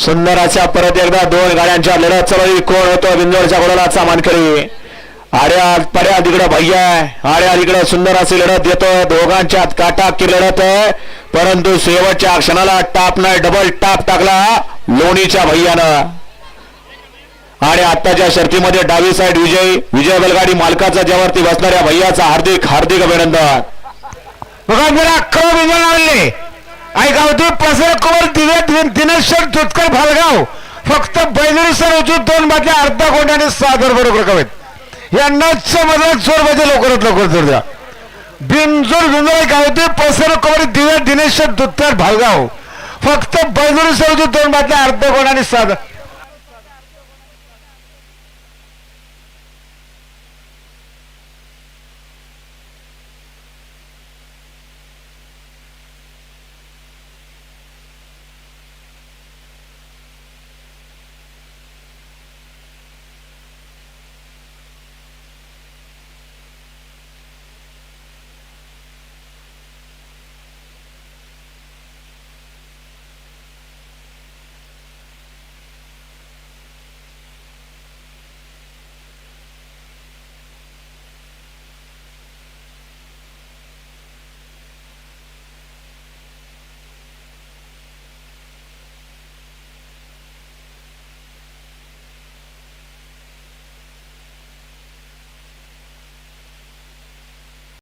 सुंदर अशा परत एकदा दोन गाड्यांच्या लढत चालवली कोण होतो? बिंदोडच्या गोळाचा मानकरी आड्या पड्या तिकडं भैया आड्या तिकडं सुंदर अशी लढत येतोय दोघांच्या काटाकी लढत आहे. परंतु शेवटच्या क्षणाला टाप नाही डबल टाप टाकला लोणीच्या भैयानं. आणि आत्ताच्या शर्तीमध्ये डावी साईड विजय विजय बलगाडी मालकाचा ज्यावरती बसणाऱ्या भैयाचा हार्दिक हार्दिक अभिनंदन. बघा जरा अक्कल पसर दिवे दिनेश्वर तुतकर भालगाव. फक्त बैलरी सर उचलून दोन बाटल्या अर्धा कोट्याने सादर बरोबर कवेत यांना मधला जोर पाहिजे लवकरात लवकर जोर द्या. बिनजोर बिंजोर गावठी पसर कुमार दिवे दिनेश्वर दुतकर भालगाव. फक्त बैलरी सर उजूत दोन बाटल्या अर्धा कोट्याने सादर